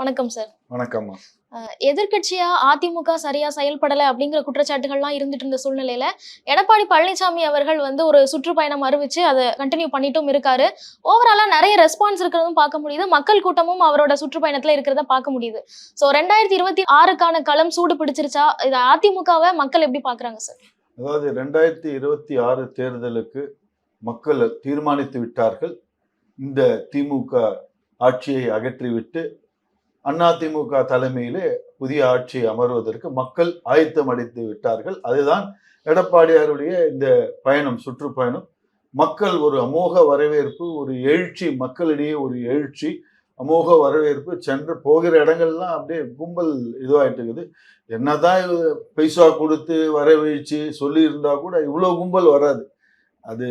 வணக்கம் சார் வணக்கம்மா. எதிர்க்கட்சியா அதிமுக சரியா செயல்படல அப்படிங்கிற குற்றச்சாட்டுகள்லாம் இருந்துட்டு இருந்த சூழ்நிலையில எடப்பாடி பழனிசாமி அவர்கள் வந்து ஒரு சுற்றுப்பயணம் அறிவிச்சு அதை கண்டினியூ பண்ணிட்டும் இருக்காரு. ஓவராலா நிறைய ரெஸ்பான்ஸ் இருக்கிறதும் பார்க்க முடியுது. மக்கள் கூட்டமும் அவரோட சுற்றுப்பயணத்துல இருக்கிறத பார்க்க முடியுது. சோ ரெண்டாயிரத்தி இருபத்தி ஆறுக்கான களம் சூடு பிடிச்சிருச்சா? இது அதிமுகவை மக்கள் எப்படி பாக்குறாங்க சார் அதாவது ரெண்டாயிரத்தி இருபத்தி ஆறு தேர்தலுக்கு மக்கள் தீர்மானித்து விட்டார்கள். இந்த திமுக ஆட்சியை அகற்றிவிட்டு அதிமுக தலைமையிலே புதிய ஆட்சி அமர்வதற்கு மக்கள் ஆயத்தம் அடைத்து விட்டார்கள். அதுதான் எடப்பாடியாருடைய இந்த பயணம் சுற்றுப்பயணம். மக்கள் ஒரு அமோக வரவேற்பு ஒரு எழுச்சி மக்களிடையே ஒரு எழுச்சி அமோக வரவேற்பு. சென்று போகிற இடங்கள்லாம் அப்படியே கும்பல் இதுவாயிட்டு இருக்குது. என்னதான் பைசா கொடுத்து வரவழிச்சு சொல்லியிருந்தா கூட இவ்வளோ கும்பல் வராது. அது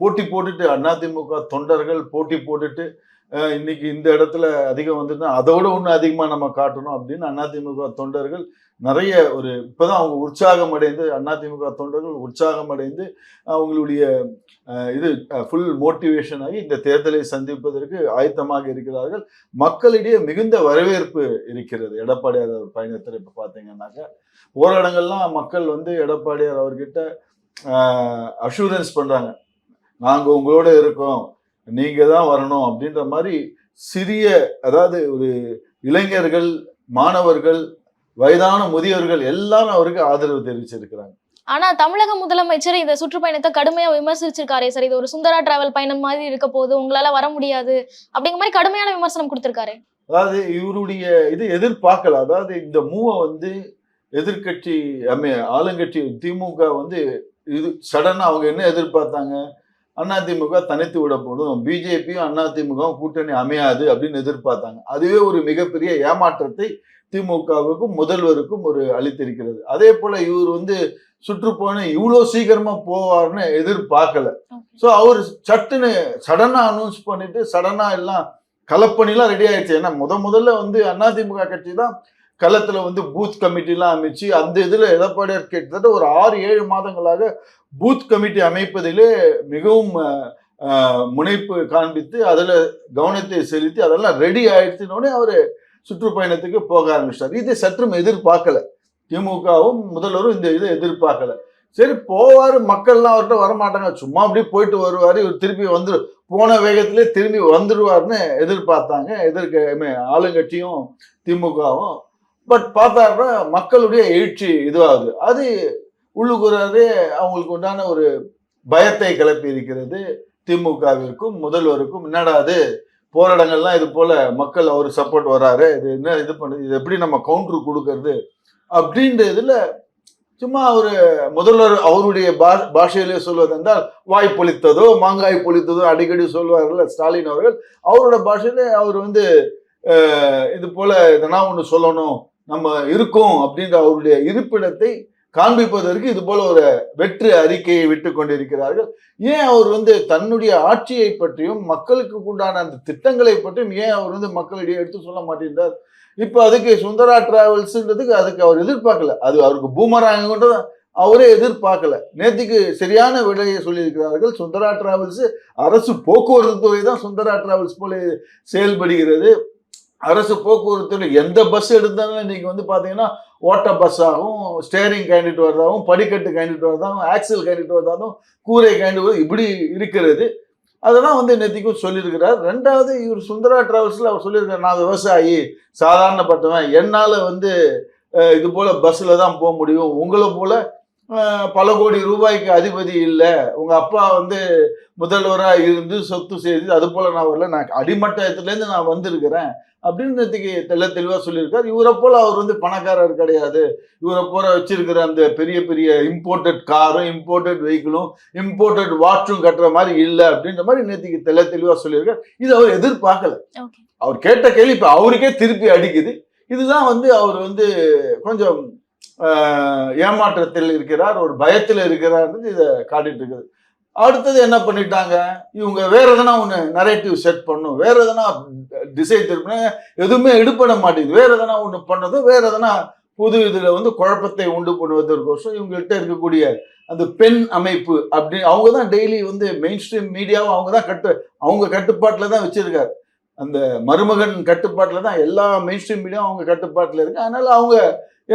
போட்டி போட்டுட்டு அதிமுக தொண்டர்கள் போட்டி போட்டுட்டு இன்னைக்கு இந்த இடத்துல அதிகம் வந்துருந்தா அதோட ஒன்று அதிகமாக நம்ம காட்டணும் அப்படின்னு அதிமுக தொண்டர்கள் நிறைய ஒரு இப்போதான் அவங்க உற்சாகம் அடைந்து அதிமுக தொண்டர்கள் உற்சாகம் அடைந்து அவங்களுடைய இது ஃபுல் மோட்டிவேஷன் ஆகி இந்த தேர்தலை சந்திப்பதற்கு ஆயத்தமாக இருக்கிறார்கள். மக்களிடையே மிகுந்த வரவேற்பு இருக்கிறது. எடப்பாடியார் அவர் பயணத்தில் இப்போ பார்த்தீங்கன்னாக்கா ஓரிடங்கள்லாம் மக்கள் வந்து எடப்பாடியார் அவர்கிட்ட அஷூரன்ஸ் பண்ணுறாங்க நாங்கள் உங்களோட இருக்கோம். நீங்கள் தான் வரணும் அப்படின்ற மாதிரி சிறிய அதாவது ஒரு இளைஞர்கள் மாணவர்கள் வயதான முதியவர்கள் எல்லாரும் அவருக்கு ஆதரவு தெரிவிச்சிருக்கிறாங்க. ஆனா தமிழக முதலமைச்சர் இந்த சுற்றுப்பயணத்தை கடுமையா விமர்சிச்சிருக்காரே சார். இது ஒரு சுந்தரா டிராவல் பயணம் மாதிரி இருக்க போகுது உங்களால வர முடியாது அப்படிங்கிற மாதிரி கடுமையான விமர்சனம் கொடுத்திருக்காரு. அதாவது இவருடைய இது எதிர்பார்க்கல. அதாவது இந்த மூவை வந்து எதிர்க்கட்சி அமே ஆளுங்கட்சி திமுக வந்து இது சடனா அவங்க என்ன எதிர்பார்த்தாங்க? அதிமுக தனித்து விடப்படும் பிஜேபியும் அதிமுகவும் கூட்டணி அமையாது அப்படின்னு எதிர்பார்த்தாங்க. அதுவே ஒரு மிகப்பெரிய ஏமாற்றத்தை திமுகவுக்கும் முதல்வருக்கும் ஒரு அளித்திருக்கிறது. அதே போல இவர் வந்து சுற்றுப்பயணம் இவ்வளோ சீக்கிரமா போவார்னு எதிர்பார்க்கல. ஸோ அவர் சட்டுன்னு சடனா அனௌன்ஸ் பண்ணிட்டு சடனா எல்லாம் களப்பணிலாம் ரெடி ஆயிடுச்சு. ஏன்னா முத முதல்ல வந்து அதிமுக கட்சி தான் களத்தில் வந்து பூத் கமிட்டிலாம் அமைச்சு அந்த இதில் எடப்பாடியார் கிட்டத்தட்ட ஒரு ஆறு ஏழு மாதங்களாக பூத் கமிட்டி அமைப்பதிலே மிகவும் முனைப்பு காண்பித்து அதில் கவனத்தை செலுத்தி அதெல்லாம் ரெடி ஆயிடுச்சுனோடனே அவர் சுற்றுப்பயணத்துக்கு போக ஆரம்பிச்சிட்டார். இதை சற்றும் எதிர்பார்க்கல. திமுகவும் முதல்வரும் இந்த இதை எதிர்பார்க்கல. சரி போவார் மக்கள்லாம் அவர்கிட்ட வரமாட்டாங்க. சும்மா அப்படியே போயிட்டு வருவார் இவர் திருப்பி வந்துரு போன வேகத்திலே திரும்பி வந்துடுவார்னு எதிர்பார்த்தாங்க. எதிர்க்க ஆளுங்கட்சியும் திமுகவும். பட் பார்த்தாருன்னா மக்களுடைய எழுச்சி இதுவாகுது. அது உள்ளுக்குறாரு அவங்களுக்கு உண்டான ஒரு பயத்தை கிளப்பி இருக்கிறது திமுகவிற்கும் முதல்வருக்கும். என்னடா அது? போராடங்கள்லாம் இது போல மக்கள் அவர் சப்போர்ட் வராரு. இது என்ன இது பண்ணுது இது எப்படி நம்ம கவுண்டர் கொடுக்கறது? அப்படின்ற இதுல சும்மா ஒரு முதல்வர் அவருடைய பா பாஷையிலே சொல்வது என்றால் வாய் பொழித்ததோ மாங்காய் பொழித்ததோ அடிக்கடி சொல்வார்கள் ஸ்டாலின் அவர்கள். அவரோட பாஷையில அவர் வந்து இது போல இதெல்லாம் ஒன்று சொல்லணும். நம்ம இருக்கோம் அப்படின்ற அவருடைய இருப்பிடத்தை காண்பிப்பதற்கு இது போல ஒரு வெற்று அறிக்கையை விட்டு கொண்டிருக்கிறார்கள். ஏன் அவர் வந்து தன்னுடைய ஆட்சியை பற்றியும் மக்களுக்கு உண்டான அந்த திட்டங்களை பற்றியும் ஏன் அவர் வந்து மக்களிடையே எடுத்து சொல்ல மாட்டேன்றார்? இப்போ அதுக்கு சுந்தரா டிராவல்ஸ்ன்றதுக்கு அதுக்கு அவர் எதிர்பார்க்கல. அது அவருக்கு பூமராங்கன்றது அவரே எதிர்பார்க்கல. நேத்திக்கு சரியான விலையை சொல்லியிருக்கிறார்கள். சுந்தரா டிராவல்ஸ் அரசு போக்குவரத்து துறை தான் சுந்தரா டிராவல்ஸ் போல செயல்படுகிறது. அரசு போக்குவரத்தில் எந்த பஸ் எடுத்தாலும் இன்னைக்கு வந்து பார்த்தீங்கன்னா ஓட்ட பஸ்ஸாகவும் ஸ்டேரிங் கைண்டிட்டு வர்றதாகவும் படிக்கட்டு கேண்டிட்டு வர்றதாகவும் ஆக்சல் கேண்டிட்டு வர்றதாகவும் கூரை கேண்டிட்டு இப்படி இருக்கிறது. அதெல்லாம் வந்து நேத்திக்கும் சொல்லியிருக்கிறார். ரெண்டாவது இவர் சுந்தரா டிராவல்ஸில் அவர் சொல்லியிருக்கார் நான் விவசாயி சாதாரணப்பட்டவன் என்னால் வந்து இது போல் பஸ்ஸில் தான் போக முடியும். உங்களை போல் பல கோடி ரூபாய்க்கு அதிபதி இல்லை. உங்கள் அப்பா வந்து முதல்வராக இருந்து சொத்து செய்து அது போல் நான் வரல. நான் அடிமட்டத்துலேருந்து நான் வந்திருக்கிறேன். அப்படின்றதுக்கு தெள்ள தெளிவாக சொல்லியிருக்காரு. இவரை போல அவர் வந்து பணக்காரர் கிடையாது. இவரை போல வச்சிருக்கிற அந்த பெரிய பெரிய இம்போர்ட்டட் காரும் இம்போர்ட்டட் வெஹிக்கிளும் இம்போர்ட்டட் வாட்சும் கட்டுற மாதிரி இல்லை அப்படின்ற மாதிரி நேற்றுக்கு தெள்ள தெளிவாக சொல்லியிருக்காரு. இது அவர் எதிர்பார்க்கல. அவர் கேட்ட கேள்வி இப்போ அவருக்கே திருப்பி அடிக்குது. இதுதான் வந்து அவர் வந்து கொஞ்சம் ஏமாற்றத்தில் இருக்கிறார் ஒரு பயத்தில் இருக்கிறார்னு இதை காட்டிட்டு இருக்குது. அடுத்தது என்ன பண்ணிட்டாங்க? இவங்க வேற எதனா ஒன்று நரேட்டிவ் செட் பண்ணும் வேற எதனா டிசைட் திருப்பின எதுவுமே எடுப்பட மாட்டேங்குது. வேற எதனா ஒன்று பண்ணதும் வேற எதனா புது இதில் வந்து குழப்பத்தை உண்டு பண்ணுவதற்கோசம் இவங்ககிட்ட இருக்கக்கூடிய அந்த பெண் அமைப்பு அப்படி அவங்க தான் டெய்லி வந்து மெயின் ஸ்ட்ரீம் மீடியாவும் அவங்க தான் கட்டு அவங்க கட்டுப்பாட்டில் தான் வச்சிருக்காரு. அந்த மருமகன் கட்டுப்பாட்டில் தான் எல்லா மெயின் ஸ்ட்ரீம் மீடியாவும் அவங்க கட்டுப்பாட்டில் இருக்கு. அதனால அவங்க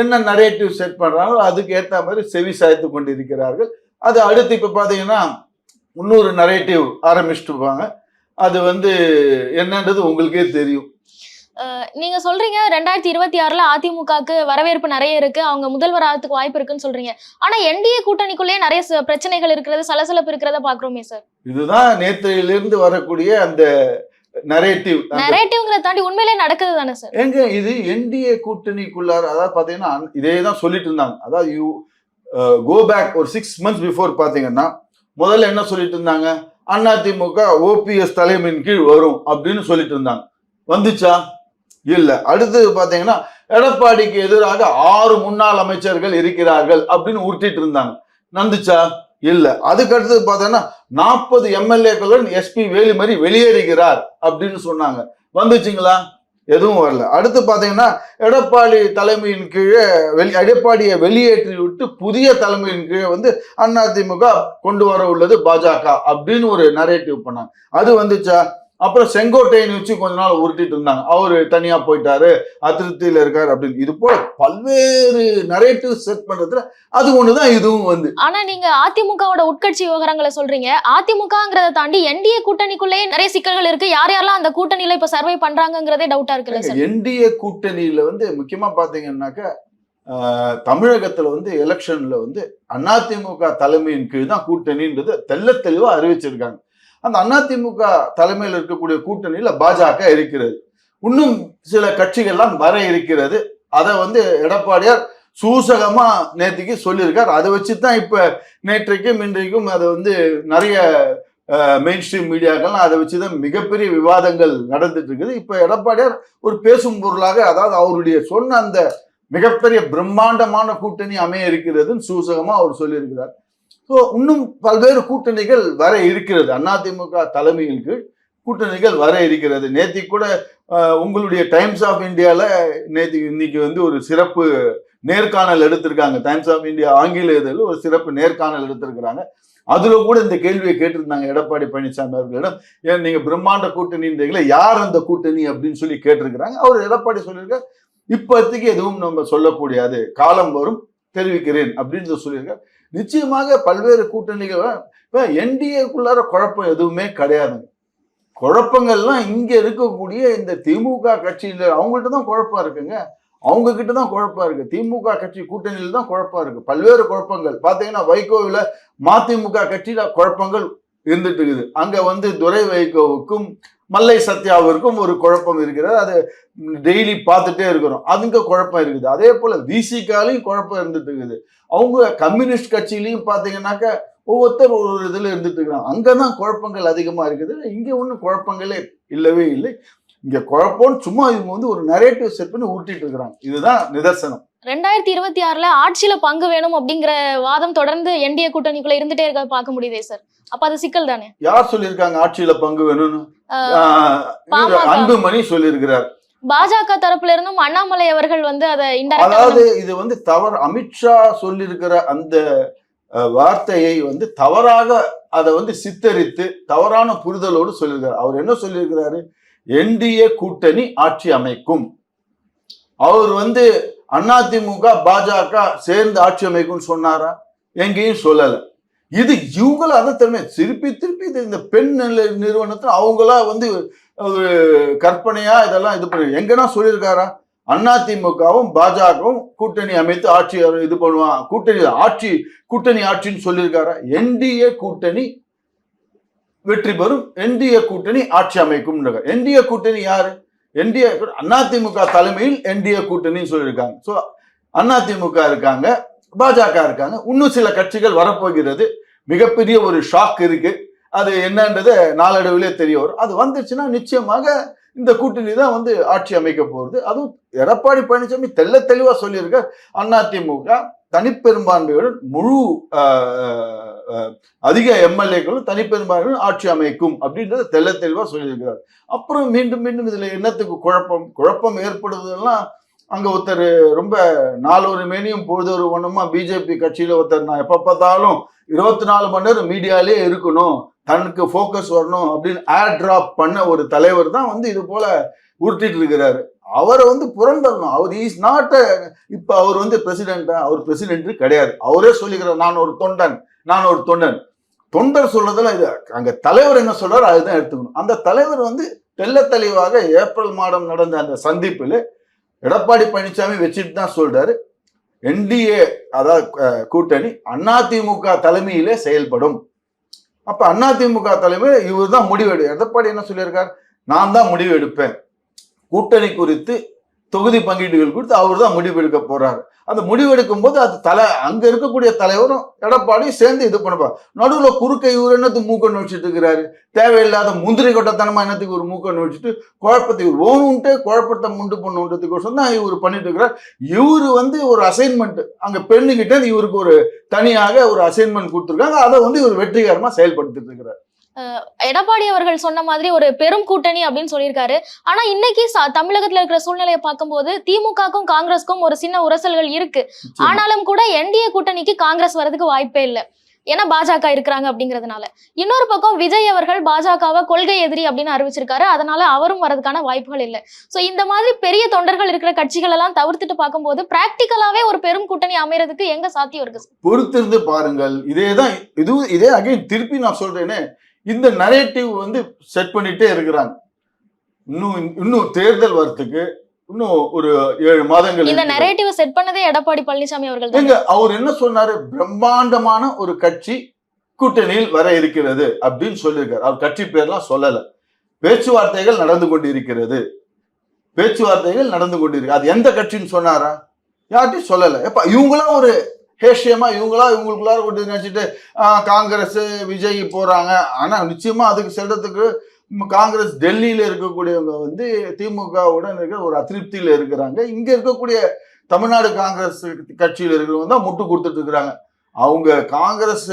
என்ன நரேட்டிவ் செட் பண்ணுறாங்களோ அதுக்கு ஏற்ற மாதிரி செவி சாய்த்து கொண்டு இருக்கிறார்கள் அது அடுத்து இப்போ பார்த்தீங்கன்னா இன்னொரு நரேட்டிவ் ஆரம்பிச்சுட்டுப்பாங்க அது வந்து என்னன்றது உங்களுக்கே தெரியும். நீங்க சொல்றீங்க ரெண்டாயிரத்தி இருபத்தி ஆறுல அதிமுகக்கு வரவேற்பு நிறைய இருக்கு அவங்க முதல்வர் ஆகிறதுக்கு வாய்ப்பு இருக்குன்னு சொல்றீங்க. ஆனா என்டிஏ கூட்டணிக்குள்ளேயே நிறைய பிரச்சனைகள் இருக்கிறது சலசலப்பு இருக்கிறத பாக்குறோமே சார் இதுதான் நேற்றையிலிருந்து வரக்கூடிய அந்த நரேட்டிவ் நரேட்டிவ்ங்கிறத தாண்டி உண்மையிலே நடக்குது தானே சார் எங்க இது என்டிஏ கூட்டணிக்குள்ளார அதாவது பாத்தீங்கன்னா இதே தான் சொல்லிட்டு இருந்தாங்க. அதாவது யூ கோ பேக் ஒரு சிக்ஸ் மந்த்ஸ் பிஃபோர் பாத்தீங்கன்னா முதல்ல என்ன சொல்லிட்டு இருந்தாங்க? அதிமுக ஓபிஎஸ் தலைமையின் கீழ் வரும் அப்படின்னு சொல்லிட்டு இருந்தாங்க. வந்துச்சா? இல்லை. அடுத்தது பார்த்தீங்கன்னா எடப்பாடிக்கு எதிராக ஆறு முன்னாள் அமைச்சர்கள் இருக்கிறார்கள் அப்படின்னு உருட்டிட்டு இருந்தாங்க. நந்துச்சா இல்லை. அதுக்கடுத்தது பார்த்தோன்னா நாற்பது எம்எல்ஏக்களுடன் எஸ்பி வேலுமணி வெளியேறுகிறார் அப்படின்னு சொன்னாங்க. வந்துச்சுங்களா? எதுவும் வரல. அடுத்து பார்த்தீங்கன்னா எடப்பாடி தலைமையின் கீழே வெளி எடப்பாடியை வெளியேற்றி விட்டு புதிய தலைமையின் கீழே வந்து அதிமுக கொண்டு வர உள்ளது பாஜக அப்படின்னு ஒரு நரேட்டிவ் பண்ணாங்க. அது வந்துச்சா? அப்புறம் செங்கோட்டையன் வச்சு கொஞ்ச நாள் உருட்டிட்டு இருந்தாங்க. அவரு தனியா போயிட்டாரு அதிருப்தியில இருக்காரு அப்படின்னு. இது போல பல்வேறு நரேட்டிவ் செட் பண்றதுல அது ஒண்ணுதான் இதுவும் வந்து. ஆனா நீங்க அதிமுகவோட உட்கட்சி விவகாரங்களை சொல்றீங்க. அதிமுகங்கிறத தாண்டி என்டிஏ கூட்டணிக்குள்ளேயே நிறைய சிக்கல்கள் இருக்கு. யார் யாரெல்லாம் அந்த கூட்டணியில இப்ப சர்வை பண்றாங்கங்கிறதே டவுட்டா இருக்குல்ல என்டிஏ கூட்டணியில வந்து முக்கியமா பாத்தீங்கன்னாக்க தமிழகத்துல வந்து எலெக்ஷன்ல வந்து அதிமுக தலைமையின் கீழ் தான் கூட்டணின்றது தெள்ள தெளிவா அறிவிச்சிருக்காங்க. அந்த அதிமுக தலைமையில் இருக்கக்கூடிய கூட்டணியில பாஜக இருக்கிறது. இன்னும் சில கட்சிகள்லாம் வர இருக்கிறது. அதை வந்து எடப்பாடியார் சூசகமா நேற்றுக்கு சொல்லியிருக்கார். அதை வச்சு தான் இப்ப நேற்றைக்கும் இன்றைக்கும் அதை வந்து நிறைய மெயின் ஸ்ட்ரீம் மீடியாக்கள்லாம் அதை வச்சு தான் மிகப்பெரிய விவாதங்கள் நடந்துட்டு இருக்குது. இப்ப எடப்பாடியார் ஒரு பேசும் பொருளாக அதாவது அவருடைய சொன்ன அந்த மிகப்பெரிய பிரம்மாண்டமான கூட்டணி அமைய இருக்கிறதுன்னு சூசகமா அவர் சொல்லியிருக்கிறார். ஸோ இன்னும் பல்வேறு கூட்டணிகள் வர இருக்கிறது. அதிமுக தலைமையின் கீழ் கூட்டணிகள் வர இருக்கிறது. நேத்தி கூட உங்களுடைய டைம்ஸ் ஆஃப் இந்தியால நேத்தி இன்னைக்கு வந்து ஒரு சிறப்பு நேர்காணல் எடுத்திருக்காங்க. டைம்ஸ் ஆஃப் இந்தியா ஆங்கில இதழில் ஒரு சிறப்பு நேர்காணல் எடுத்திருக்கிறாங்க. அதுல கூட இந்த கேள்வியை கேட்டிருந்தாங்க எடப்பாடி பழனிசாமி அவர்களிடம். ஏன் நீங்க பிரம்மாண்ட கூட்டணின்றீங்களா யார் அந்த கூட்டணி அப்படின்னு சொல்லி கேட்டிருக்கிறாங்க. அவர் எடப்பாடி சொல்லியிருக்கார் இப்போதைக்கு எதுவும் நம்ம சொல்லக்கூடியது காலம் வரும் தெரிவிக்கிறேன் அப்படின்னு சொல்லியிருக்கார் நிச்சயமாக பல்வேறு கூட்டணிகள் இப்போ என்டிஏக்குள்ளார குழப்பம் எதுவுமே கிடையாதுங்க குழப்பங்கள்லாம் இங்கே இருக்கக்கூடிய இந்த திமுக கட்சியில் அவங்கள்ட்ட தான் குழப்பம் இருக்குங்க. அவங்க கிட்ட தான் குழப்பம் இருக்கு. திமுக கட்சி கூட்டணியில் தான் குழப்பம் இருக்கு. பல்வேறு குழப்பங்கள். பார்த்தீங்கன்னா வைகோவில் மதிமுக கட்சியில் குழப்பங்கள் இருந்துட்டு இருக்குது அங்க வந்து துரை வைகோவுக்கும் மல்லை சத்யாவிற்கும் ஒரு குழப்பம் இருக்கிறது. அது டெய்லி பார்த்துட்டே இருக்கிறோம். அதுங்க குழப்பம் இருக்குது. அதே போல விசிகாலையும் குழப்பம் இருந்துட்டு இருக்குது அவங்க கம்யூனிஸ்ட் கட்சியிலையும் பார்த்தீங்கன்னாக்க ஒவ்வொருத்தர் ஒரு இதில் இதுல இருந்துட்டு இருக்கிறாங்க அங்கதான் குழப்பங்கள் அதிகமா இருக்குது. இங்க ஒன்றும் குழப்பங்களே இல்லவே இல்லை. இங்க குழப்பம்னு சும்மா இவங்க வந்து ஒரு நரேட்டிவ் செட் பண்ணி உருட்டிட்டு இருக்கிறாங்க. இதுதான் நிதர்சனம். ரெண்டாயிரத்தி இருபத்தி ஆறுல ஆட்சியில பங்கு வேணும் அப்படிங்கிற வாதம் தொடர்ந்து என்டிஏ கூட்டணிக்குள்ள இருந்துட்டே இருக்க பார்க்க முடியுதே சார் அப்ப அது சிக்கல் தானே? யார் சொல்லியிருக்காங்க ஆட்சியில பங்கு வேணும்னு. அன்புமணி சொல்லியிருக்கிறார். பாஜக தரப்புல இருந்தும் அண்ணாமலை அவர்கள் வந்து அதை அதாவது இது வந்து தவறு அமித்ஷா சொல்லியிருக்கிற அந்த வார்த்தையை வந்து தவறாக அதை வந்து சித்தரித்து தவறான புரிதலோடு சொல்லியிருக்காரு அவர் என்ன சொல்லியிருக்கிறாரு? என்டிஏ கூட்டணி ஆட்சி அமைக்கும். அவர் வந்து அதிமுக பாஜக சேர்ந்து ஆட்சி அமைக்கும்னு சொன்னாரா? எங்கேயும் சொல்லல. இது இவங்கள அதை தன்மை திருப்பி திருப்பி இது இந்த பெண் நிறுவனத்தில் அவங்களா வந்து ஒரு கற்பனையா இதெல்லாம் இது பண்ணி எங்கன்னா சொல்லியிருக்காரா? அதிமுகவும் பாஜகவும் கூட்டணி அமைத்து ஆட்சி இது பண்ணுவான் கூட்டணி ஆட்சி கூட்டணி ஆட்சின்னு சொல்லியிருக்காரா? என்டிஏ கூட்டணி வெற்றி பெறும் என்டிஏ கூட்டணி ஆட்சி அமைக்கும் என்டிஏ கூட்டணி யாரு? என்டிஏ அதிமுக தலைமையில் என்டிஏ கூட்டணின்னு சொல்லியிருக்காங்க. ஸோ அதிமுக இருக்காங்க பாஜக இருக்காங்க. இன்னும் சில கட்சிகள் வரப்போகிறது. மிகப்பெரிய ஒரு ஷாக் இருக்கு. அது என்னன்றது நாளடைவிலே தெரிய வரும். அது வந்துச்சுன்னா நிச்சயமாக இந்த கூட்டணி தான் வந்து ஆட்சி அமைக்க போகிறது அதுவும் எடப்பாடி பழனிசாமி தெல்ல தெளிவாக சொல்லியிருக்க அதிமுக தனிப்பெரும்பான்மையுடன் முழு அதிக எம்எல்ஏக்களும் தனிப்பெரும்பான்மையுடன் ஆட்சி அமைக்கும் அப்படின்றத தெல்ல தெளிவாக சொல்லியிருக்கிறார். அப்புறம் மீண்டும் மீண்டும் இதில் என்னத்துக்கு குழப்பம்? குழப்பம் ஏற்படுவதெல்லாம் அங்கே ஒருத்தர் ரொம்ப நாலொரு மேனியும் பொழுதொரு ஒன்றுமா பிஜேபி கட்சியில் ஒருத்தர் நான் எப்போ பார்த்தாலும் இருபத்தி நாலு மணி நேரம் மீடியாலே இருக்கணும். தனக்கு ஃபோக்கஸ் வரணும் அப்படின்னு ஏர் டிராப் பண்ண ஒரு தலைவர் தான் வந்து இது போல உருட்டிட்டு இருக்கிறாரு. அவரை வந்து புறந்தரணும் அவர் இஸ் நாட் இப்ப அவர் வந்து பிரசிடென்டா அவர் பிரசிடென்ட் கிடையாது. அவரே சொல்லிக்கிறார் நான் ஒரு தொண்டன் நான் ஒரு தொண்டன். தொண்டர் சொல்றதுல இது அங்க தலைவர் என்ன சொல்றாரு அதுதான் எடுத்துக்கணும். அந்த தலைவர் வந்து தெல்ல தெளிவாக ஏப்ரல் மாதம் நடந்த அந்த சந்திப்பில் எடப்பாடி பழனிசாமி வச்சுட்டு தான் சொல்றாரு. என்டிஏ அதாவது கூட்டணி அதிமுக தலைமையிலே செயல்படும். அப்போ அதிமுக தலைவர் இவர் தான் முடிவு எடு எடப்பாடி என்ன சொல்லியிருக்கார்? நான் தான் முடிவு எடுப்பேன். கூட்டணி குறித்து தொகுதி பங்கீடுகள் கொடுத்து அவர் தான் முடிவு எடுக்க போறாரு. அந்த முடிவு எடுக்கும் போது அது தலை அங்க இருக்கக்கூடிய தலைவரும் எடப்பாடியும் சேர்ந்து இது பண்ணுவார் நடுவில் குறுக்க இவர் என்னத்துக்கு மூக்க நோச்சிட்டு இருக்கிறாரு? தேவையில்லாத முந்திரி கொட்டத்தனமா என்னத்துக்கு ஒரு மூக்க நோச்சிட்டு குழப்பத்தை இவர் ஓணுன்ட்டு குழப்பத்தை முண்டு பண்ணுன்றதுக்கோசம் தான் இவர் பண்ணிட்டு இருக்கிறார். இவர் வந்து ஒரு அசைன்மெண்ட் அங்க பெண்ணுகிட்ட இவருக்கு ஒரு தனியாக ஒரு அசைன்மெண்ட் கொடுத்துருக்காங்க. அதை வந்து இவர் வெற்றிகரமா செயல்படுத்திட்டு இருக்கிறார். எடப்பாடி அவர்கள் சொன்ன மாதிரி ஒரு பெரும் கூட்டணி அப்படின்னு சொல்லியிருக்காரு. ஆனா இன்னைக்கு தமிழகத்துல இருக்கிற சூழ்நிலையை பார்க்கும்போது திமுகக்கும் காங்கிரஸ்க்கும் ஒரு சின்ன உரசல்கள் இருக்கு. ஆனாலும் கூட என்டிஏ கூட்டணிக்கு காங்கிரஸ் வரதுக்கு வாய்ப்பே இல்லை. ஏன்னா பாஜக இருக்கிறாங்க அப்படிங்கிறதுனால. இன்னொரு பக்கம் விஜய் அவர்கள் பாஜகவை கொள்கை எதிரி அப்படின்னு அறிவிச்சிருக்காரு. அதனால அவரும் வரதுக்கான வாய்ப்புகள் இல்லை. சோ இந்த மாதிரி பெரிய தொண்டர்கள் இருக்கிற கட்சிகள் எல்லாம் தவிர்த்துட்டு பார்க்கும்போது பிராக்டிக்கலாவே ஒரு பெரும் கூட்டணி அமையறதுக்கு எங்க சாத்தியம் இருக்கு? பொறுத்திருந்து பாருங்கள். இதே தான் இது இதே அகைன் திருப்பி நான் சொல்றேனே. இந்த நரேட்டிவ் வந்து செட் பண்ணிட்டே இருக்கிறாங்க. இன்னும் இன்னும் தேர்தல் வரத்துக்கு இன்னும் ஒரு ஏழு மாதங்கள் இந்த. நெரேட்டிவ் செட் பண்ணதே எடப்பாடி பழனிசாமி அவர்கள் ஏங்க அவர் என்ன சொன்னாரு? பிரம்மாண்டமான ஒரு கட்சி கூட்டணியில் வர இருக்கிறது அப்படின்னு சொல்லியிருக்காரு. அவர் கட்சி பேர்லாம் சொல்லல. பேச்சுவார்த்தைகள் நடந்து கொண்டு இருக்கிறது பேச்சுவார்த்தைகள் நடந்து கொண்டு இருக்கு அது எந்த கட்சின்னு சொன்னாரா? யார்ட்டையும் சொல்லல. எப்ப இவங்களா ஒரு ஹேஷியமா இவங்களா இவங்களுக்குள்ளார கொண்டு நினைச்சிட்டு காங்கிரஸ் விஜய் போறாங்க. ஆனா நிச்சயமா அதுக்கு செல்றதுக்கு காங்கிரஸ் டெல்லியில இருக்கக்கூடியவங்க வந்து திமுகவுடன் இருக்கிற ஒரு அதிருப்தியில இருக்கிறாங்க. இங்க இருக்கக்கூடிய தமிழ்நாடு காங்கிரஸ் கட்சியில் இருக்கிறவங்க தான் முட்டு கொடுத்துட்டு இருக்கிறாங்க. அவங்க காங்கிரஸ்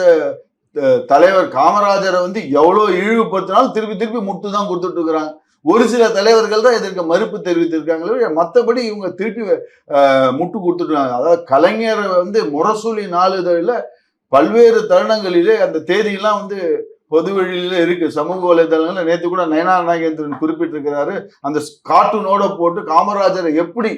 தலைவர் காமராஜரை வந்து எவ்வளோ இழிவுபடுத்தினாலும் திருப்பி திருப்பி முட்டு தான் கொடுத்துட்டு இருக்கிறாங்க. ஒரு சில தலைவர்கள் தான் இதற்கு மறுப்பு தெரிவித்திருக்காங்களே மற்றபடி இவங்க திருப்பி முட்டு கொடுத்துட்டாங்க. அதாவது கலைஞரை வந்து முரசொலி நாளிதழில் பல்வேறு தருணங்களிலே அந்த தேதியெல்லாம் வந்து பொது வெளியில இருக்கு. சமூக வலைதளங்கள்ல நேற்று கூட நயனா நாகேந்திரன் குறிப்பிட்டிருக்கிறாரு. அந்த கார்ட்டூனோட போட்டு காமராஜரை எப்படி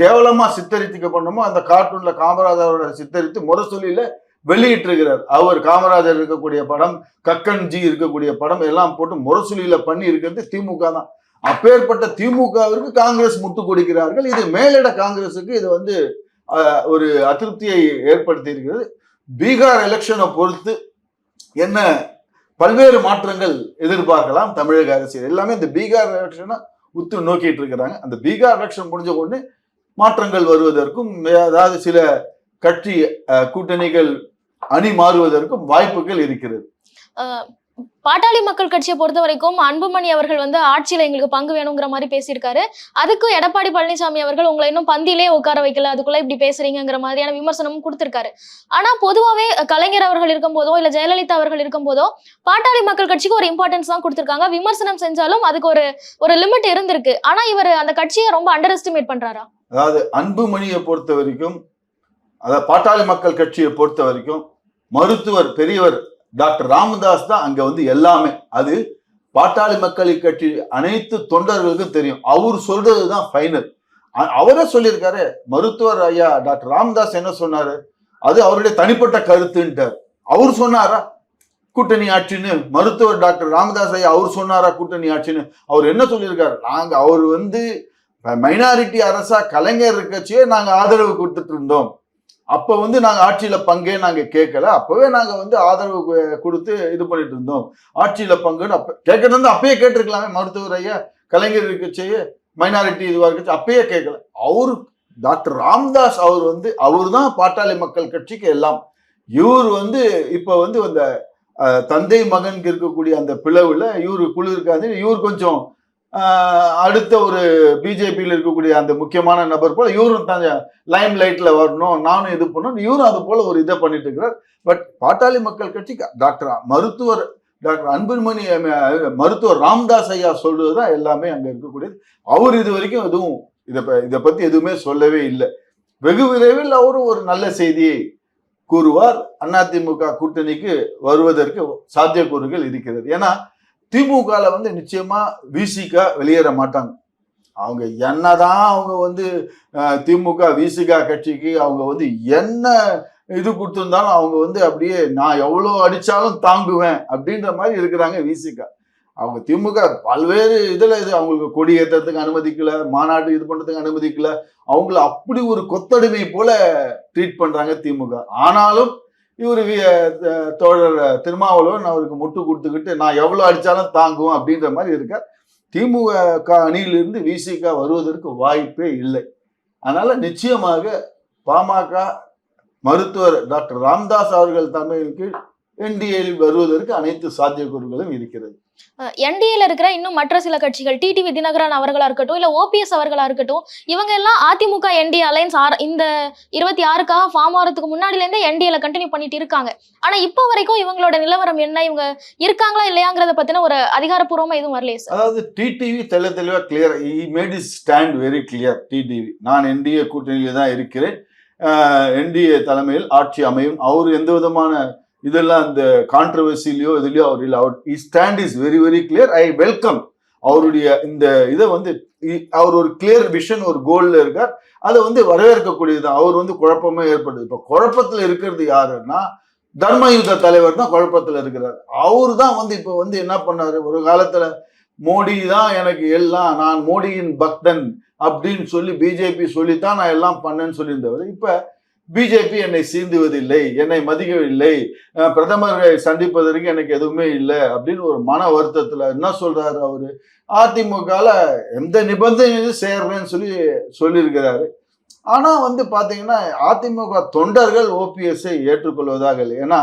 கேவலமா சித்தரித்துக்க பண்ணமோ அந்த கார்ட்டூன்ல காமராஜரோட சித்தரித்து முரசொலியில வெளியிட்டிருக்கிறார். அவர் காமராஜர் இருக்கக்கூடிய படம் கக்கன் ஜி இருக்கக்கூடிய படம் எல்லாம் போட்டு முரசொலியில பண்ணி இருக்கிறது திமுக தான். அப்பேற்பட்ட திமுகவிற்கு காங்கிரஸ் முட்டு கொடுக்கிறார்கள் இது மேலிட காங்கிரஸுக்கு இது வந்து ஒரு அதிருப்தியை ஏற்படுத்தி இருக்கிறது பீகார் எலெக்ஷனை பொறுத்து என்ன பல்வேறு மாற்றங்கள் எதிர்பார்க்கலாம் தமிழக அரசியல். எல்லாமே இந்த பீகார் எலெக்ஷனை உத்து நோக்கிட்டு இருக்கிறாங்க. அந்த பீகார் எலெக்ஷன் முடிஞ்ச உடனே மாற்றங்கள் வருவதற்கும் அதாவது சில கட்சி கூட்டணிகள் அணி மாறுவதற்கும் வாய்ப்புகள் இருக்கிறது. பாட்டாளி மக்கள் கட்சியை பொறுத்த வரைக்கும் அன்புமணி அவர்கள் வந்து ஆட்சியில எங்களுக்கு பங்கு வேணுங்கிற மாதிரி பேசியிருக்காரு. அதுக்கும் எடப்பாடி பழனிசாமி அவர்கள் உங்களை இன்னும் பந்தியிலே உட்கார வைக்கல அதுக்குள்ள இப்படி பேசுறீங்கிற மாதிரியான விமர்சனமும் கொடுத்திருக்காரு. ஆனா பொதுவாவே கலைஞர் அவர்கள் இருக்கும் போதோ இல்ல ஜெயலலிதா அவர்கள் இருக்கும் போதோ பாட்டாளி மக்கள் கட்சிக்கு ஒரு இம்பார்ட்டன்ஸ் தான் கொடுத்திருக்காங்க. விமர்சனம் செஞ்சாலும் அதுக்கு ஒரு ஒரு லிமிட் இருந்திருக்கு. ஆனா இவர் அந்த கட்சியை ரொம்ப அண்டர் எஸ்டிமேட் பண்றாரா? அதாவது அன்புமணியை பொறுத்த வரைக்கும் அதாவது பாட்டாளி மக்கள் கட்சியை பொறுத்த வரைக்கும் மருத்துவர் பெரியவர் டாக்டர் ராமதாஸ் தான் அங்க வந்து எல்லாமே. அது பாட்டாளி மக்கள் கட்சி அனைத்து தொண்டர்களுக்கும் தெரியும். அவர் சொல்றது தான் ஃபைனல் அவரே சொல்லியிருக்காரு மருத்துவர் ஐயா டாக்டர் ராமதாஸ் என்ன சொன்னாரு? அது அவருடைய தனிப்பட்ட கருத்துன்ட்டார். அவர் சொன்னாரா? கூட்டணி ஆட்சின்னு மருத்துவர் டாக்டர் ராமதாஸ் ஐயா அவர் சொன்னாரா கூட்டணி ஆட்சின்னு? அவர் என்ன சொல்லியிருக்காரு? நாங்கள் அவர் வந்து மைனாரிட்டி அரசா கலைஞர் கட்சியே நாங்கள் ஆதரவு கொடுத்துட்டு இருந்தோம். அப்ப வந்து நாங்க ஆட்சியில பங்கே நாங்க கேட்கல அப்பவே நாங்க வந்து ஆதரவு கொடுத்து இது பண்ணிட்டு இருந்தோம். ஆட்சியில பங்குன்னு அப்ப கேட்கறது வந்து அப்பயே கேட்டிருக்கலாமே. மருத்துவர் ஐயா கலைஞர் கட்சியே மைனாரிட்டி இதுவா இருக்கு அப்பயே கேட்கல அவரு டாக்டர் ராம்தாஸ் அவர் வந்து அவர் தான் பாட்டாளி மக்கள் கட்சிக்கு எல்லாம். இவர் வந்து இப்ப வந்து அந்த தந்தை மகனுக்கு இருக்கக்கூடிய அந்த பிளவுல இவரு குழு இருக்காது இவர் கொஞ்சம் அடுத்த ஒரு பிஜேபியில் இருக்கக்கூடிய அந்த முக்கியமான நபர் போல இவரும் தான் லைம் லைட்ல வரணும் நானும் இது பண்ணணும். இவரும் அது போல ஒரு இதை பண்ணிட்டு இருக்கிறார். பட் பாட்டாளி மக்கள் கட்சி டாக்டர் மருத்துவர் டாக்டர் அன்புமணி மருத்துவர் ராம்தாஸ் ஐயா சொல்றது தான் எல்லாமே அங்கே இருக்கக்கூடியது. அவர் இது வரைக்கும் எதுவும் இதை ப- இதை பத்தி எதுவுமே சொல்லவே இல்லை. வெகு விரைவில் அவரும் ஒரு நல்ல செய்தியை கூறுவார். அதிமுக கூட்டணிக்கு வருவதற்கு சாத்தியக்கூறுகள் இருக்கிறது. ஏன்னா திமுகவில் வந்து நிச்சயமாக விசிக வெளியேற மாட்டாங்க. அவங்க என்னதான் அவங்க வந்து திமுக விசிக கட்சிக்கு அவங்க வந்து என்ன இது கொடுத்துருந்தாலும் அவங்க வந்து அப்படியே நான் எவ்வளோ அடித்தாலும் தாங்குவேன் அப்படின்ற மாதிரி இருக்கிறாங்க விசிக. அவங்க திமுக பல்வேறு இதில் இது அவங்களுக்கு கொடி ஏற்றுறதுக்கு அனுமதிக்கல மாநாடு இது பண்ணுறதுக்கு அனுமதிக்கலை. அவங்கள அப்படி ஒரு கொத்தடிமை போல ட்ரீட் பண்ணுறாங்க திமுக. ஆனாலும் இவர் தோழர் திருமாவளவன் அவருக்கு முட்டு கொடுத்துக்கிட்டு நான் எவ்வளோ அடித்தாலும் தாங்கும் அப்படின்ற மாதிரி இருக்கார் திமுக அணியிலிருந்து விசிக வருவதற்கு வாய்ப்பே இல்லை. அதனால் நிச்சயமாக பாமக மருத்துவர் டாக்டர் ராம்தாஸ் அவர்கள் தலைமையின் கீழ் என்டிஏவில் வருவதற்கு அனைத்து சாத்தியக்கூறுகளும் இருக்கிறது. என்டிஏல இருக்கிற இன்னும் மற்ற சில கட்சிகள் டிடிவி தினகரன் அவர்களா இருக்கட்டும் இல்ல ஓபிஎஸ் அவர்களா இருக்கட்டும் இவங்க எல்லாம் அதிமுக என்டிஏ அலையன்ஸ் இந்த இருபத்தி ஆறுக்காக ஃபார்ம் ஆகிறதுக்கு முன்னாடில இருந்தே என்டிஏல கண்டினியூ பண்ணிட்டு இருக்காங்க. ஆனா இப்போ வரைக்கும் இவங்களோட நிலவரம் என்ன? இவங்க இருக்காங்களா இல்லையாங்கிறத பத்தின ஒரு அதிகாரப்பூர்வமா எதுவும் வரலையே சார் அதாவது டிடிவி தெள்ள தெளிவா clear he made his stand very clear TTV நான் என்டிஏ கூட்டணியில தான் இருக்கிறேன். என்டிஏ தலைமையில் ஆட்சி அமையும். அவர் எந்த விதமான இதெல்லாம் அந்த கான்ட்ரவர்சிலையோ இதுலயோ அவர் இல்லை. அவர் stand is very very clear I welcome அவருடைய இந்த இதை வந்து இ- அவர் ஒரு கிளியர் விஷன் ஒரு கோல்ல இருக்கார். அதை வந்து வரவேற்கக்கூடியது அவர் வந்து குழப்பமே ஏற்படுது. இப்போ குழப்பத்தில் இருக்கிறது யாருன்னா தர்மயுத்த தலைவர் தான் குழப்பத்தில் இருக்கிறார். அவர் தான் வந்து இப்போ வந்து என்ன பண்ணாரு? ஒரு காலத்தில் மோடி தான் எனக்கு எல்லாம் நான் மோடியின் பக்தன் அப்படின்னு சொல்லி பிஜேபி சொல்லித்தான் நான் எல்லாம் பண்ணேன்னு சொல்லியிருந்தவர். இப்போ பிஜேபி என்னை சீண்டுவதில்லை என்னை மதிக்கவில்லை பிரதமரை சந்திப்பதற்கு எனக்கு எதுவுமே இல்லை அப்படின்னு ஒரு மன வருத்தத்தில் என்ன சொல்றாரு அவரு? அதிமுகவில் எந்த நிபந்தனையும் சேர்றேன்னு சொல்லி சொல்லியிருக்கிறாரு. ஆனால் வந்து பார்த்தீங்கன்னா அதிமுக தொண்டர்கள் ஓபிஎஸ்ஐ ஏற்றுக்கொள்வதாக இல்லை. ஏன்னா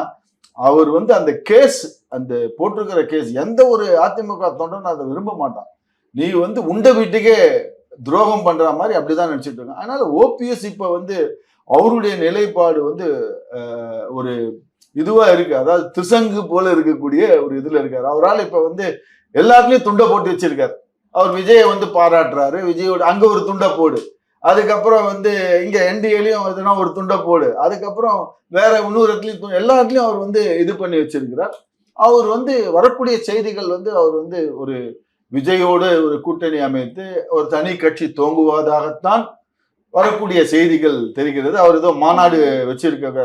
அவர் வந்து அந்த கேஸ் அந்த போட்டிருக்கிற கேஸ் எந்த ஒரு அதிமுக தொண்டன் அதை விரும்ப மாட்டான். நீ வந்து உண்ட வீட்டுக்கே துரோகம் பண்ற மாதிரி அப்படிதான் நினைச்சிட்டு இருக்காங்க அதனால ஓபிஎஸ் இப்போ வந்து அவருடைய நிலைப்பாடு வந்து ஒரு இதுவா இருக்கு. அதாவது திசங்கு போல இருக்கக்கூடிய ஒரு இதுல இருக்காரு. அவரால் இப்ப வந்து எல்லாத்துலயும் துண்டை போட்டு வச்சிருக்காரு. அவர் விஜயை வந்து பாராட்டுறாரு. விஜயோட அங்க ஒரு துண்டை போடு. அதுக்கப்புறம் வந்து இங்க என்டிஏலையும் எதுனா ஒரு துண்டை போடு. அதுக்கப்புறம் வேற இன்னொரு இடத்துலயும் எல்லா இடத்துலயும் அவர் வந்து இது பண்ணி வச்சிருக்கிறார். அவர் வந்து வரக்கூடிய செய்திகள் வந்து அவர் வந்து ஒரு விஜயோடு ஒரு கூட்டணி அமைத்து ஒரு தனி கட்சி தோங்குவதாகத்தான் வரக்கூடிய செய்திகள் தெரிகிறது. அவர் ஏதோ மாநாடு வச்சிருக்க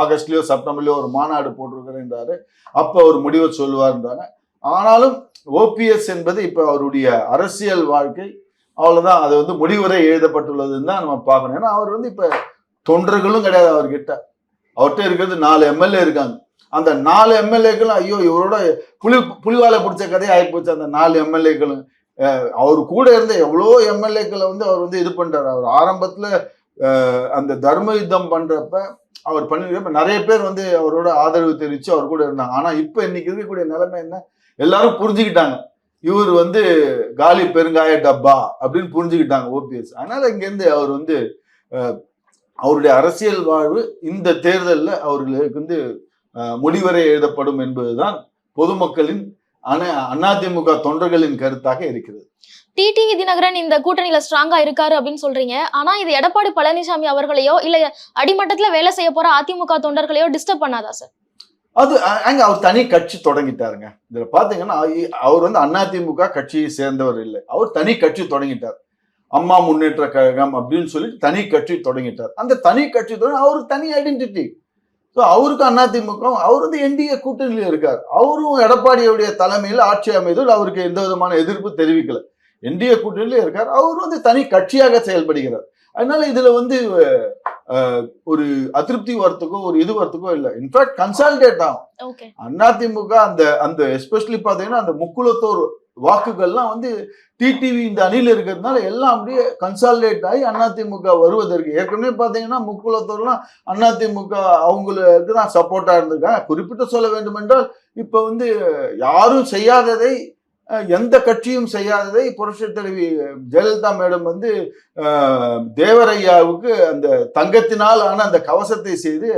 ஆகஸ்ட்லயோ செப்டம்பர்லயோ ஒரு மாநாடு போட்டிருக்கிறேன்றாரு. அப்போ ஒரு முடிவை சொல்லுவார்ன்றாங்க. ஆனாலும் ஓபிஎஸ் என்பது இப்போ அவருடைய அரசியல் வாழ்க்கை. அவ்வளவுதான். அது வந்து முடிவுரை எழுதப்பட்டுள்ளதுன்னு தான் நம்ம பார்க்கணும். ஏன்னா அவர் வந்து இப்ப தொண்டர்களும் கிடையாது அவர்கிட்ட. அவர்கிட்ட இருக்கிறது நாலு எம்எல்ஏ இருக்காங்க. அந்த நாலு எம்எல்ஏக்களும் ஐயோ இவரோட புலி புலிவாலை பிடிச்ச கதையை ஆகிப்போச்சு அந்த நாலு எம்எல்ஏக்களும் அவர் கூட இருந்த எவ்வளோ எம்எல்ஏக்களை வந்து அவர் வந்து இது பண்ணுறாரு அவர் ஆரம்பத்தில் அந்த தர்ம யுத்தம் பண்ணுறப்ப அவர் பண்ணிருக்க நிறைய பேர் வந்து அவரோட ஆதரவு தெரிவித்து அவர் கூட இருந்தாங்க. ஆனால் இப்போ இன்னைக்கு இருக்கக்கூடிய நிலைமை என்ன? எல்லாரும் புரிஞ்சுக்கிட்டாங்க. இவர் வந்து காலி பெருங்காய டப்பா அப்படின்னு புரிஞ்சுக்கிட்டாங்க ஓபிஎஸ். அதனால இங்கேருந்து அவர் வந்து அவருடைய அரசியல் வாழ்வு இந்த தேர்தலில் அவர்களுக்கு வந்து முடிவரை எழுதப்படும் என்பதுதான் பொதுமக்களின் அன அதிமுக தொண்டர்களின் கருத்தாக இருக்கிறது. டிடிவி தினகரன் இந்த கூட்டணியில ஸ்ட்ராங்கா இருக்காரு அப்படின்னு சொல்றீங்க. ஆனா இது எடப்பாடி பழனிசாமி அவர்களையோ இல்ல அடிமட்டத்துல வேலை செய்ய போற அதிமுக தொண்டர்களையோ டிஸ்டர்ப் பண்ணாதா சார் அது அங்க அவர் தனி கட்சி தொடங்கிட்டாருங்க. இதுல பாத்தீங்கன்னா அவர் வந்து அதிமுக கட்சியை சேர்ந்தவர் இல்லை. அவர் தனி கட்சி தொடங்கிட்டார். அம்மா முன்னேற்ற கழகம் அப்படின்னு சொல்லி தனி கட்சி தொடங்கிட்டார். அந்த தனி கட்சி தொடங்கி அவருக்கு தனி ஐடென்டிட்டி ஸோ அவருக்கு அதிமுக அவர் வந்து என்டிஏ கூட்டணியில் இருக்கார். அவரும் எடப்பாடியுடைய தலைமையில் ஆட்சி அமைதல் அவருக்கு எந்த விதமான எதிர்ப்பு தெரிவிக்கல. என்டிஏ கூட்டணியிலே இருக்கார். அவர் வந்து தனி கட்சியாக செயல்படுகிறார். அதனால இதுல வந்து ஒரு அதிருப்தி வரத்துக்கோ ஒரு இது வரத்துக்கோ இல்லை. இன்ஃபேக்ட் கன்சால்டேட் ஆகும். அதிமுக அந்த அந்த எஸ்பெஷலி பாத்தீங்கன்னா அந்த முக்குலத்தோர் வாக்குகள்லாம் வந்து டிடிவி இந்த அணியில் இருக்கிறதுனால எல்லாம் அப்படியே கன்சாலிடேட் ஆகி அதிமுக வருவதற்கு. ஏற்கனவே பார்த்தீங்கன்னா முக்குளத்தோர்லாம் அதிமுக அவங்களுக்கு தான் சப்போர்ட்டாக இருந்திருக்காங்க. குறிப்பிட்டு சொல்ல வேண்டுமென்றால் இப்போ வந்து யாரும் செய்யாததை எந்த கட்சியும் செய்யாததை புரட்சித் தலைவி ஜெயலலிதா மேடம் வந்து தேவரையாவுக்கு அந்த தங்கத்தினால் ஆன அந்த கவசத்தை செய்து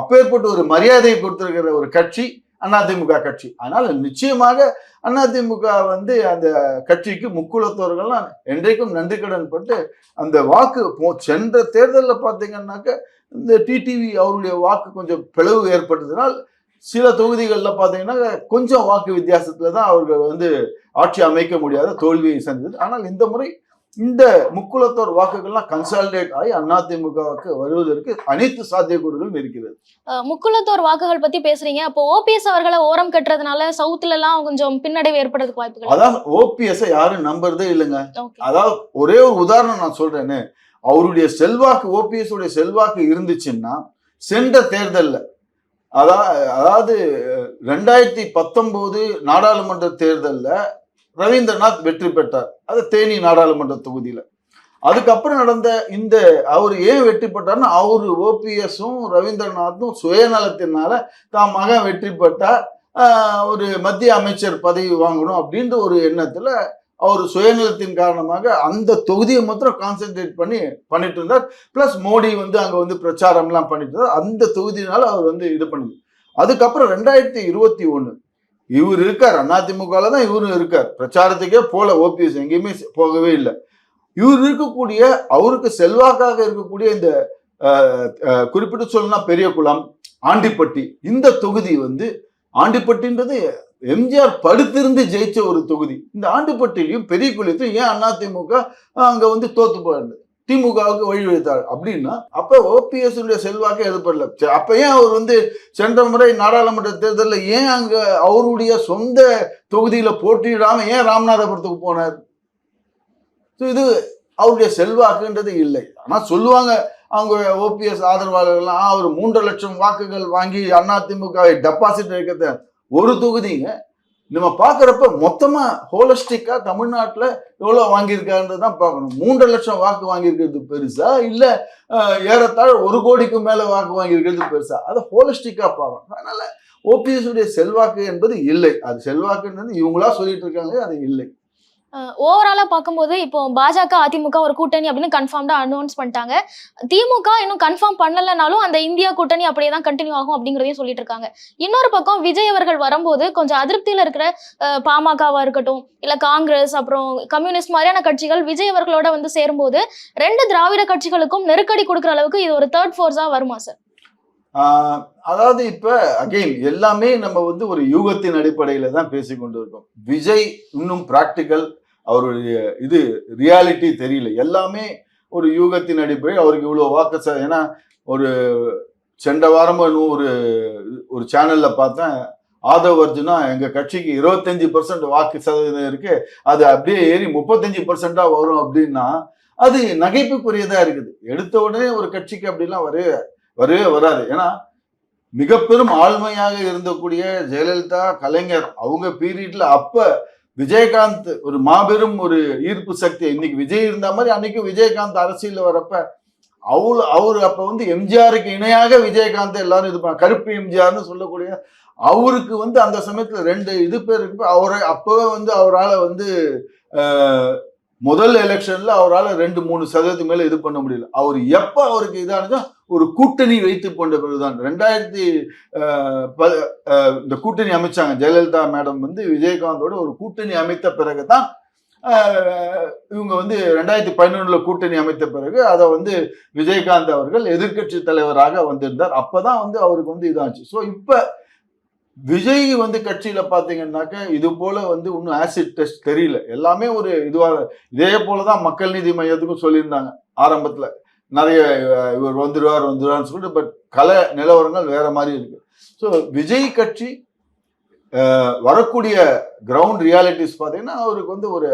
அப்பேற்பட்ட ஒரு மரியாதையை கொடுத்திருக்கிற ஒரு கட்சி. அதிமுக கட்சி. அதனால நிச்சயமாக அதிமுக வந்து அந்த கட்சிக்கு முக்குலத்தோர்கள்லாம் என்றைக்கும் நன்றி கடன் பட்டு அந்த வாக்கு போ- சென்ற தேர்தலில் பார்த்தீங்கன்னாக்க இந்த டிடிவி அவருடைய வாக்கு கொஞ்சம் பிளவு ஏற்பட்டதுனால் சில தொகுதிகளில் பார்த்தீங்கன்னா கொஞ்சம் வாக்கு வித்தியாசத்தில் தான் அவர்கள் வந்து ஆட்சி அமைக்க முடியாத தோல்வியை சந்தித்தது. ஆனால் இந்த முறை இந்த முக்குலத்தோர் வாக்குகள்லாம் கன்சாலிடேட் ஆகி அதிமுகவுக்கு வருவதற்கு அனைத்து சாத்தியக்கூறுகளும் இருக்கிறது. முக்குலத்தோர் வாக்குகள் பத்தி பேசுறீங்க. அப்போ ஓபிஎஸ் அவர்களை ஓரம் கட்டுறதுனால சவுத்துல எல்லாம் கொஞ்சம் பின்னடைவு ஏற்படுறதுக்கு வாய்ப்புகள் அதாவது ஓபிஎஸ் யாரும் நம்புறதே இல்லைங்க. அதாவது ஒரே ஒரு உதாரணம் நான் சொல்றேன்னு அவருடைய செல்வாக்கு ஓபிஎஸ் உடைய செல்வாக்கு இருந்துச்சுன்னா சென்ற தேர்தல்ல. அதாவது அதாவது ரெண்டாயிரத்தி பத்தொன்பது நாடாளுமன்ற தேர்தல்ல ரவீந்திரநாத் வெற்றி பெற்றார். அது தேனி நாடாளுமன்ற தொகுதியில. அதுக்கப்புறம் நடந்த இந்த அவர் ஏன் வெற்றி பெற்றார்னா அவரு ஓபிஎஸும் ரவீந்திரநாத்தும் சுயநலத்தினால தான் மகன் வெற்றி பெற்றார். ஒரு மத்திய அமைச்சர் பதவி வாங்கணும் அப்படின்ற ஒரு எண்ணத்துல அவர் சுயநலத்தின் காரணமாக அந்த தொகுதியை மாத்திரம் கான்சென்ட்ரேட் பண்ணி பண்ணிட்டு இருந்தார். பிளஸ் மோடி வந்து அங்கே வந்து பிரச்சாரம்லாம் பண்ணிட்டு இருந்தார். அந்த தொகுதியினால அவர் வந்து இது பண்ணுது அதுக்கப்புறம் ரெண்டாயிரத்தி இருபத்தி ஒன்று இவர் இருக்கார். அதிமுகவில் தான் இவரும் இருக்கார். பிரச்சாரத்துக்கே போல ஓபிஎஸ் எங்கேயுமே போகவே இல்லை. இவர் இருக்கக்கூடிய அவருக்கு செல்வாக்காக இருக்கக்கூடிய இந்த குறிப்பிட்டு சொல்லணும்னா பெரியகுளம் ஆண்டிப்பட்டி இந்த தொகுதி வந்து ஆண்டிப்பட்டின்றது எம்ஜிஆர் படுத்திருந்து ஜெயிச்ச ஒரு தொகுதி. இந்த ஆண்டிப்பட்டிலையும் பெரிய குளியத்தையும் ஏன் அதிமுக அங்கே வந்து தோத்து போயிருந்தது திமுகவுக்கு வழி வைத்தார் அப்படின்னா அப்ப ஓபிஎஸ் செல்வாக்கே எதிர்படல சரி, அப்ப ஏன் அவர் வந்து சென்ற முறை நாடாளுமன்ற தேர்தலில் ஏன் அங்க அவருடைய சொந்த தொகுதியில போட்டியிடாம ஏன் ராமநாதபுரத்துக்கு போனார்? இது அவருடைய செல்வாக்குன்றது இல்லை. ஆனா சொல்லுவாங்க அவங்க ஓபிஎஸ் ஆதரவாளர்கள்லாம் அவர் மூன்று லட்சம் வாக்குகள் வாங்கி அதிமுகவை டெபாசிட் வைக்கிறத ஒரு தொகுதிங்க நம்ம பார்க்குறப்ப மொத்தமா ஹோலஸ்டிக்கா தமிழ்நாட்டுல எவ்வளவு வாங்கியிருக்காருன்றது தான் பார்க்கணும். மூன்றரை லட்சம் வாக்கு வாங்கியிருக்கிறது பெருசா? இல்ல ஏறத்தாழ ஒரு கோடிக்கு மேல வாக்கு வாங்கியிருக்கிறது பெருசா? அதை ஹோலஸ்டிக்கா பார்க்கணும். அதனால ஓபிஎஸ் உடைய செல்வாக்கு என்பது இல்லை. அது செல்வாக்குன்றது இவங்களா சொல்லிட்டு இருக்காங்க அது இல்லை. ஓவராலாக பார்க்கும்போது இப்போ பாஜக அதிமுக ஒரு கூட்டணி அப்படின்னு கன்ஃபார்ம்டாக அனௌன்ஸ் பண்ணிட்டாங்க. திமுக இன்னும் கன்ஃபார்ம் பண்ணலைனாலும் அந்த இந்தியா கூட்டணி அப்படியே தான் கண்டினியூ ஆகும் அப்படிங்கிறதையும் சொல்லிட்டு இருக்காங்க. இன்னொரு பக்கம் விஜய் அவர்கள் வரும்போது கொஞ்சம் அதிருப்தியில் இருக்கிற பாமகவாக இருக்கட்டும் இல்லை காங்கிரஸ் அப்புறம் கம்யூனிஸ்ட் மாதிரியான கட்சிகள் விஜய் அவர்களோட வந்து சேரும்போது ரெண்டு திராவிட கட்சிகளுக்கும் நெருக்கடி கொடுக்குற அளவுக்கு இது ஒரு தேர்ட் ஃபோர்ஸாக வருமா சார் அதாவது இப்ப அகெயின் எல்லாமே நம்ம வந்து ஒரு யூகத்தின் அடிப்படையில தான் பேசிக்கொண்டு இருக்கோம் விஜய் இன்னும் பிராக்டிக்கல் அவருடைய இது ரியாலிட்டி தெரியல. எல்லாமே ஒரு யூகத்தின் அடிப்படையில் அவருக்கு இவ்வளோ வாக்கு ச- ஏன்னா ஒரு சென்ற வாரமும் இன்னும் ஒரு ஒரு சேனலில் பார்த்தேன். ஆதவ் அர்ஜுனா எங்கள் கட்சிக்கு இருபத்தஞ்சி பர்சன்ட் வாக்கு சதவீதம் இருக்குது அது அப்படியே ஏறி முப்பத்தஞ்சு பர்சன்டா வரும் அப்படின்னா அது நகைப்புக்குரியதாக இருக்குது. எடுத்த உடனே ஒரு கட்சிக்கு அப்படிலாம் வரவே வரவே வராது. ஏன்னா மிக பெரும் ஆளுமையாக இருந்தக்கூடிய ஜெயலலிதா கலைஞர் அவங்க பீரியட்ல அப்போ விஜயகாந்த் ஒரு மாபெரும் ஒரு ஈர்ப்பு சக்தி. இன்னைக்கு விஜய் இருந்த மாதிரி அன்னைக்கு விஜயகாந்த் அரசியல் வரப்ப அவ்வளோ அவர் அப்ப வந்து எம்ஜிஆருக்கு இணையாக விஜயகாந்த் எல்லாரும் இது பண்ண கருப்பு எம்ஜிஆர்னு சொல்லக்கூடிய அவருக்கு வந்து அந்த சமயத்துல ரெண்டு இது பேர் இருக்கு. அவரை அப்பவே வந்து அவரால் வந்து முதல் எலெக்ஷன்ல அவரால் ரெண்டு மூணு சதவீதத்துக்கு மேல இது பண்ண முடியல. அவர் எப்போ அவருக்கு இதானதோ ஒரு கூட்டணி வைத்து கொண்ட பிறகுதான். ரெண்டாயிரத்தி ப- இந்த கூட்டணி அமைச்சாங்க. ஜெயலலிதா மேடம் வந்து விஜயகாந்தோட ஒரு கூட்டணி அமைத்த பிறகுதான் தான் இவங்க வந்து ரெண்டாயிரத்தி பதினொன்றுல கூட்டணி அமைத்த பிறகு அதை வந்து விஜயகாந்த் அவர்கள் எதிர்க்கட்சி தலைவராக வந்திருந்தார். அப்பதான் வந்து அவருக்கு வந்து இதாச்சு. ஸோ இப்ப விஜய் வந்து கட்சியில பாத்தீங்கன்னாக்க இது போல வந்து இன்னும் ஆசிட் டெஸ்ட் தெரியல. எல்லாமே ஒரு இதுவாக இதே போலதான் மக்கள் நீதி மையத்துக்கும் சொல்லியிருந்தாங்க ஆரம்பத்துல. நிறைய இவர் வந்துடுவார் வந்துடுவார்னு சொல்லிட்டு பட் கல நிலவரங்கள் வேற மாதிரி இருக்கு. ஸோ விஜய் கட்சி வரக்கூடிய கிரவுண்ட் ரியாலிட்டிஸ் பார்த்தீங்கன்னா அவருக்கு வந்து ஒரு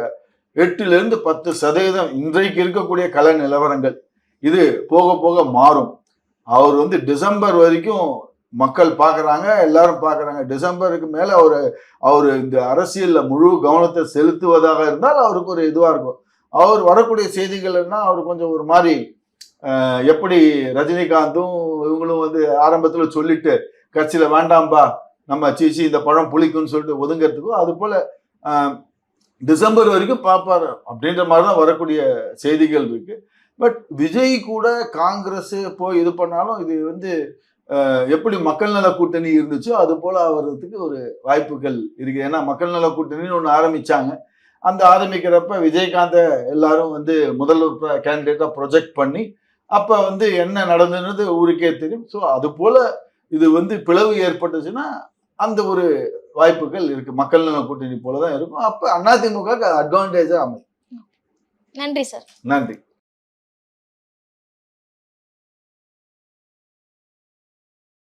எட்டுலேருந்து பத்து சதவீதம் இன்றைக்கு இருக்கக்கூடிய கல நிலவரங்கள். இது போக போக மாறும். அவர் வந்து டிசம்பர் வரைக்கும் மக்கள் பார்க்குறாங்க எல்லாரும் பார்க்குறாங்க. டிசம்பருக்கு மேலே அவர் அவர் இந்த அரசியலில் முழு கவனத்தை செலுத்துவதாக இருந்தால் அவருக்கு ஒரு இதுவாக இருக்கும். அவர் வரக்கூடிய செய்திகள்னா அவர் கொஞ்சம் ஒரு மாதிரி எப்படி ரஜினிகாந்தும் இவங்களும் வந்து ஆரம்பத்தில் சொல்லிட்டு கட்சியில் வேண்டாம்பா நம்ம சீச்சி இந்த பழம் புளிக்கும்னு சொல்லிட்டு ஒதுங்கிறதுக்கும் அது போல் டிசம்பர் வரைக்கும் பார்ப்பார் அப்படின்ற மாதிரி தான் வரக்கூடிய செய்திகள் இருக்கு. பட் விஜய் கூட காங்கிரஸ் போய் இது பண்ணாலும் இது வந்து எப்படி மக்கள் நல கூட்டணி இருந்துச்சோ அது போல் ஆகிறதுக்கு ஒரு வாய்ப்புகள் இருக்குது ஏன்னா மக்கள் நல கூட்டணின்னு ஒன்று ஆரம்பித்தாங்க அந்த ஆரம்பிக்கிறப்ப விஜயகாந்தை எல்லாரும் வந்து முதல்வர் கேண்டிடேட்டாக ப்ரொஜெக்ட் பண்ணி அப்ப வந்து என்ன நடந்ததுன்றது ஊருக்கே தெரியும். ஸோ அது போல இது வந்து பிளவு ஏற்பட்டுச்சுன்னா அந்த ஒரு வாய்ப்புகள் இருக்கு. மக்கள் நல கூட்டணி போல தான் இருக்கும். அப்ப அதிமுக அட்வான்டேஜா அமையும். நன்றி சார். நன்றி.